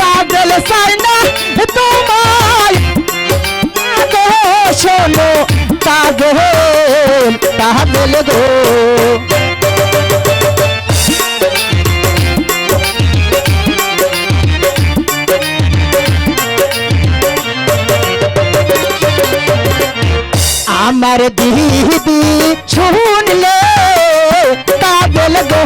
পাগল সাইনা তোমায় শোনো পাগল পাগল গো। আমার দিদি শুনলে পাগল গো।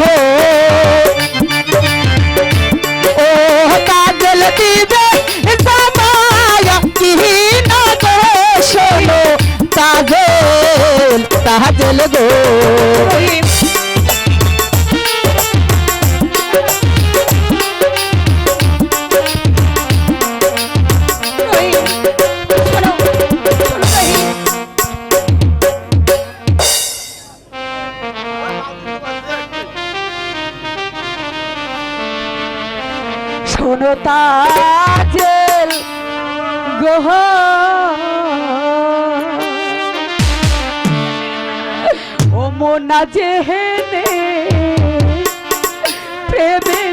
না গো। শোনো তাজেল গহ ও মোনা যে যেহেনে প্রেমে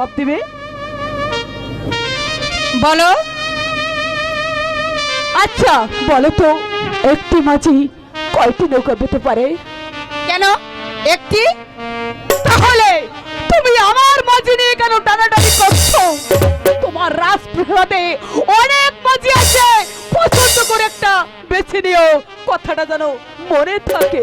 জবাব দিবে? বলো। আচ্ছা বলো তো একটি মাঝি কয়টি নৌকা পেতে পারে? কেন? একটি? তাহলে তুমি আমার মাঝি নিয়ে কেন টানাটানি করছ? তোমার রাজপ্রাসাদে অনেক মাঝি আছে। পছন্দ করে একটা বেছে নিও। কথাটা যেন মনে থাকে।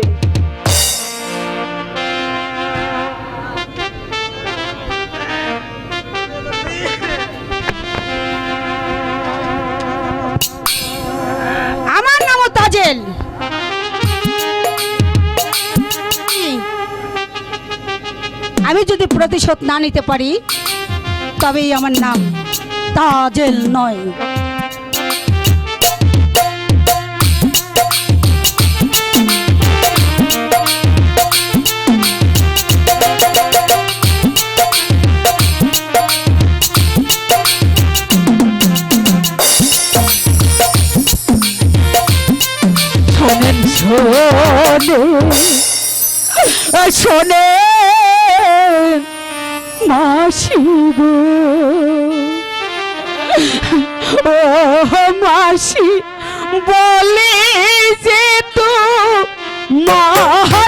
প্রতিশোধ না নিতে পারি তবেই আমার নাম তাজেল নয়। শোনে শোনে গো ও মাসি বলে যে তো মারে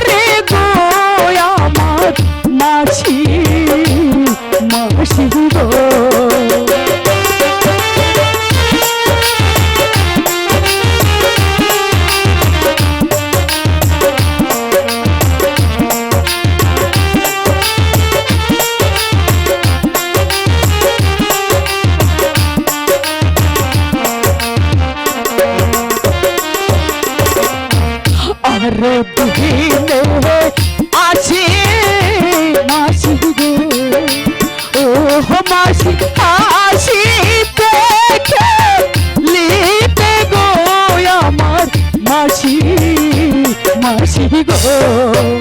আর দিনে আসি মাসি গো। ও মাসি আসি দেখে লিতে গো আমার মাসি মাসি গো।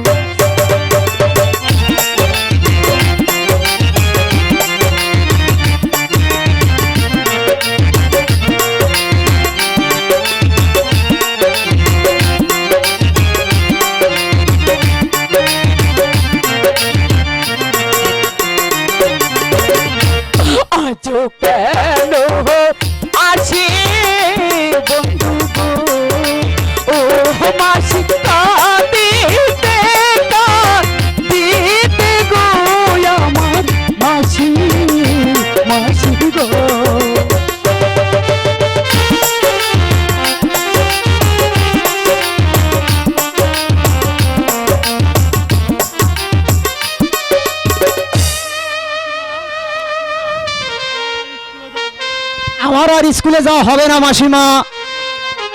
আমার যাওয়া হবে না মাসিমা।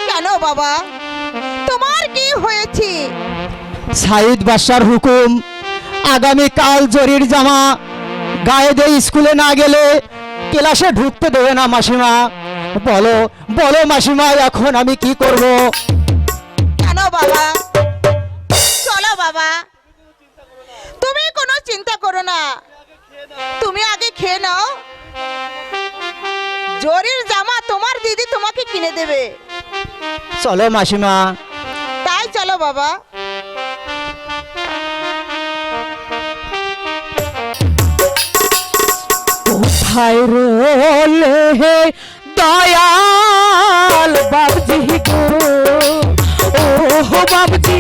কেন বাবা? তোমার কি হয়েছে? সাইদ বাদশার হুকুম আগামী কাল জরির জামা গায়ে দিয়ে স্কুলে না গেলে ক্লাসে ঢুকতে দেবে না মাসিমা। বলো বলো মাসিমা এখন আমি কি করব? কেন বাবা? চলো বাবা। তুমি কোনো চিন্তা করো না। তুমি আগে খেয়ে নাও। জরির জামা তোমার দিদি তোমাকে কিনে দেবে। চলো মাসিমা। তাই চলো বাবা। কোথায় রোলে হে দয়াল বাবজি গো? ও বাবজি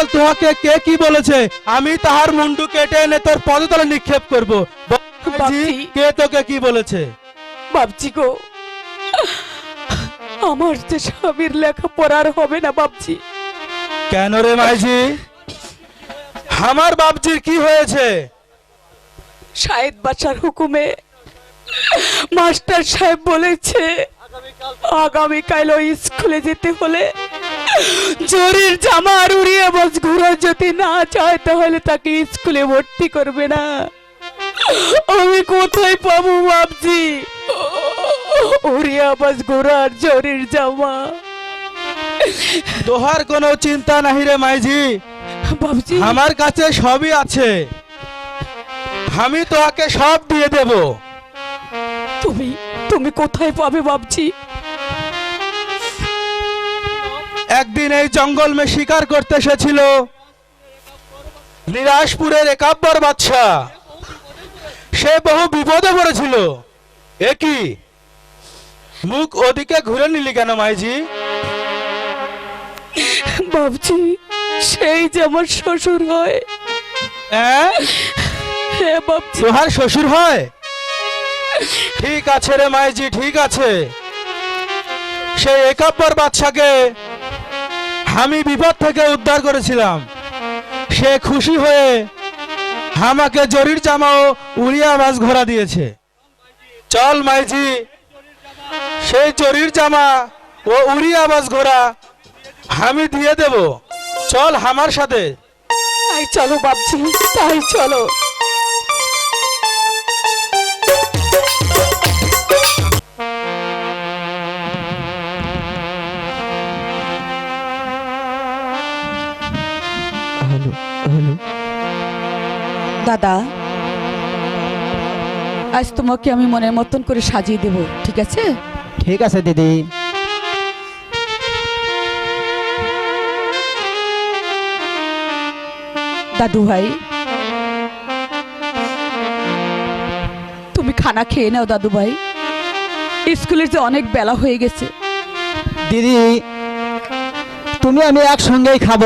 বল তোহাকে কে কি বলেছে? আমি তাহার মুন্ডু কেটে এনে তোর পদতলে নিক্ষেপ করব। কে তোকে কি বলেছে? বাপজি গো। আমার যে স্বামীর লেখা পড়ার হবে না বাপজি কেন রে মাইজি? আমার বাপজির কি হয়েছে? শাহেদ বাচ্চার হুকুমে মাস্টার সাহেব বলেছে আগামীকাল ওই স্কুলে যেতে হলে জরির জামা আর উড়িয়ে বস ঘুরো যদি না চায় তাহলে তাকে স্কুলে ভর্তি করবে না। আমি কোথায় পাবো বাপজি উড়িয়া বাস ঘোরার জরির জামা তোহার কোনো চিন্তা নাহি রে মাইজি বাপজি আমার কাছে সবই আছে। আমি তোহাকে সব দিয়ে দেব। তুমি তুমি কোথায় পাবে বাপজি একদিন এই জঙ্গল মে শিকার করতে এসেছিল। নিরাশপুরের একাব্বর বাদশা সে বহু বিপদে পড়েছিল। এ কি? মুখ ওদিকে ঘুরে নিলি কেন মাইজি? বাপজি সেই যে আমার শ্বশুর হয়। হ্যাঁ? হ্যাঁ তোহার শ্বশুর হয়? ঠিক আছে রে মাইজি ঠিক আছে। সেই একাব্বর বাদশাকে আমি বিপদ থেকে উদ্ধার করেছিলাম। সে খুশি হয়ে আমাকে জরির জামা ও উড়িয়া মাছ ঘোরা দিয়েছে। চল মাইজি, সেই জরির জামা ও উড়িয়া মাছ ঘোরা আমি দিয়ে দেব। চল আমার সাথে। তাই চলো বাপজি, তাই চলো। দাদা আজ তোমাকে আমি মনের মতন করে সাজিয়ে দেব ঠিক আছে? ঠিক আছে দিদি। দাদু ভাই তুমি খানা খেয়ে নাও দাদু ভাই। স্কুলের যে অনেক বেলা হয়ে গেছে। দিদি তুমি আমি একসঙ্গেই খাব।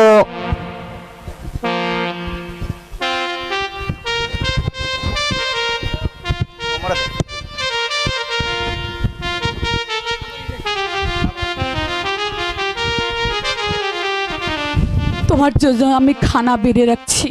তোমার জন্য আমি খানা বেড়ে রাখছি।